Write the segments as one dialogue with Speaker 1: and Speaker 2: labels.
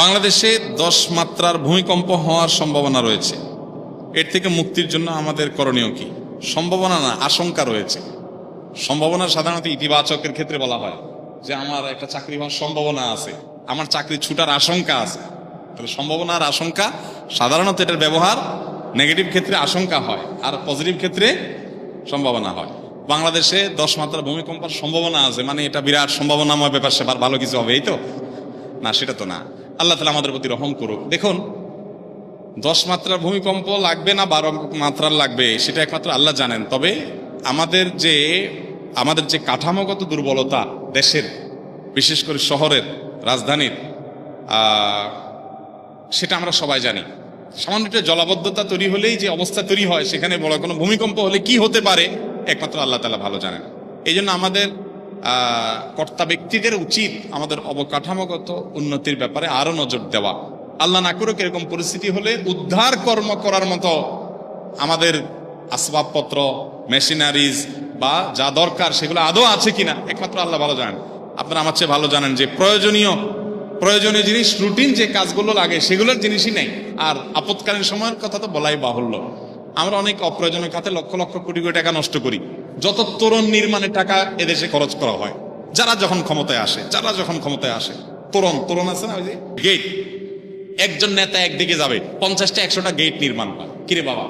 Speaker 1: বাংলাদেশে দশ মাত্রার ভূমিকম্প হওয়ার সম্ভাবনা রয়েছে। এর থেকে মুক্তির জন্য আমাদের করণীয় কি? সম্ভাবনা না, আশঙ্কা রয়েছে। সম্ভাবনা সাধারণত ইতিবাচকের ক্ষেত্রে বলা হয় যে আমার একটা চাকরি হওয়ার সম্ভাবনা আছে, আমার চাকরি ছুটার আশঙ্কা আছে। তাহলে সম্ভাবনা আর আশঙ্কা, সাধারণত এটার ব্যবহার নেগেটিভ ক্ষেত্রে আশঙ্কা হয় আর পজিটিভ ক্ষেত্রে সম্ভাবনা হয়। বাংলাদেশে দশ মাত্রা ভূমিকম্পের সম্ভাবনা আছে মানে এটা বিরাট সম্ভাবনাময় ব্যাপার, সেবার ভালো কিছু হবে এই তো? না, সেটা তো না। আল্লাহ তালা আমাদের প্রতি রহম করুক। দেখুন, দশ মাত্রার ভূমিকম্প লাগবে না, বারো মাত্রার লাগবে, সেটা একমাত্র আল্লাহ জানেন। তবে আমাদের যে আমাদের যে কাঠামোগত দুর্বলতা দেশের, বিশেষ করে শহরের, রাজধানীর সেটা আমরা সবাই জানি। সামান্য একটা জলাবদ্ধতা তৈরি হলেই যে অবস্থা তৈরি হয়, সেখানে বড় কোনো ভূমিকম্প হলে কি হতে পারে, একমাত্র আল্লাহ তালা ভালো জানেন। এই জন্য আমাদের কর্তা ব্যক্তিদের উচিত আমাদের অবকাঠামোগত উন্নতির ব্যাপারে আরও নজর দেওয়া। আল্লাহ না করুক এরকম পরিস্থিতি হলে উদ্ধার কর্ম করার মতো আমাদের আসবাবপত্র, মেশিনারিজ বা যা দরকার সেগুলো আদৌ আছে কিনা, একমাত্র আল্লাহ ভালো জানেন। আপনারা আমার চেয়ে ভালো জানেন যে প্রয়োজনীয় প্রয়োজনীয় জিনিস, রুটিন যে কাজগুলো লাগে সেগুলোর জিনিসই নেই। আর আপৎকালীন সময়ের কথা তো বলাই বাহুল্য। আমরা অনেক অপ্রয়োজনীয় খাতে লক্ষ লক্ষ কোটি কোটি টাকা নষ্ট করি। যত তরুণ নির্মাণের টাকা এদেশে খরচ করা হয়, যারা যখন ক্ষমতায় আসে, যারা যখন ক্ষমতায় আসে, তরুণ তরুণ আছে না ওই যে? গেট একজন নেতা একদিকে যাবে, পঞ্চাশটা, একশোটা গেট নির্মাণ হয়। কিরে বাবা,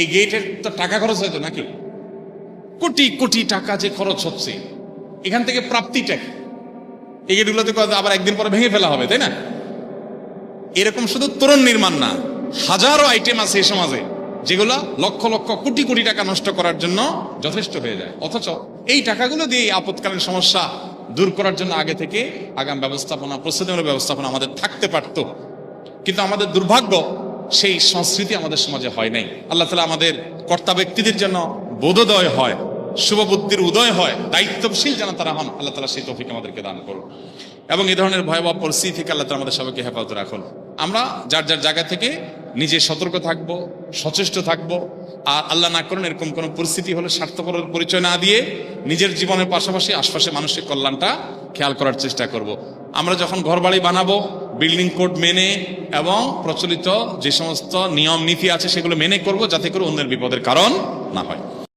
Speaker 1: এই গেটের তো টাকা খরচ হয়তো নাকি? কোটি কোটি টাকা যে খরচ হচ্ছে, এখান থেকে প্রাপ্তিটা কি? এই গেটগুলোতে আবার একদিন পরে ভেঙে ফেলা হবে, তাই না? এরকম শুধু তরুণ নির্মাণ না, হাজারো আইটেম আছে এই সমাজে। যেগুলো লক্ষ লক্ষ কোটি কোটি টাকা নষ্ট করার জন্য যথেষ্ট হয়ে যায়। অথচ এই টাকাগুলো দিয়ে এই আপৎকালীন সমস্যা দূর করার জন্য আগে থেকে আগাম ব্যবস্থাপনা প্রস্তুতিমূলক ব্যবস্থাপনা আমাদের থাকতে পারতো। কিন্তু আমাদের দুর্ভাগ্য সেই সংস্কৃতি আমাদের সমাজে হয় নাই। আল্লাহ তালা আমাদের কর্তা ব্যক্তিদের জন্য বোধোদয় হয়, শুভবুদ্ধির উদয় হয়, দায়িত্বশীল যেন তারা হন, আল্লাহ তালা সেই তৌফিক আমাদেরকে দান করুন। এবং এই ধরনের ভয়াবহ পরিস্থিতি থেকে আল্লাহ তালা আমাদের সবাইকে হেফাজত রাখুন। আমরা যার যার জায়গা থেকে নিজে সতর্ক থাকব, সচেষ্ট থাকব আর আল্লাহ না করেন এরকম কোনো পরিস্থিতি হলে স্বার্থপর পরিচয় না দিয়ে নিজের জীবনের পাশাপাশি আশপাশে মানুষের কল্যাণটা খেয়াল করার চেষ্টা করব। আমরা যখন ঘর বাড়ি বানাবো, বিল্ডিং কোড মেনে এবং প্রচলিত যে সমস্ত নিয়ম নীতি আছে সেগুলো মেনে করব, যাতে করে অন্যের বিপদের কারণ না হয়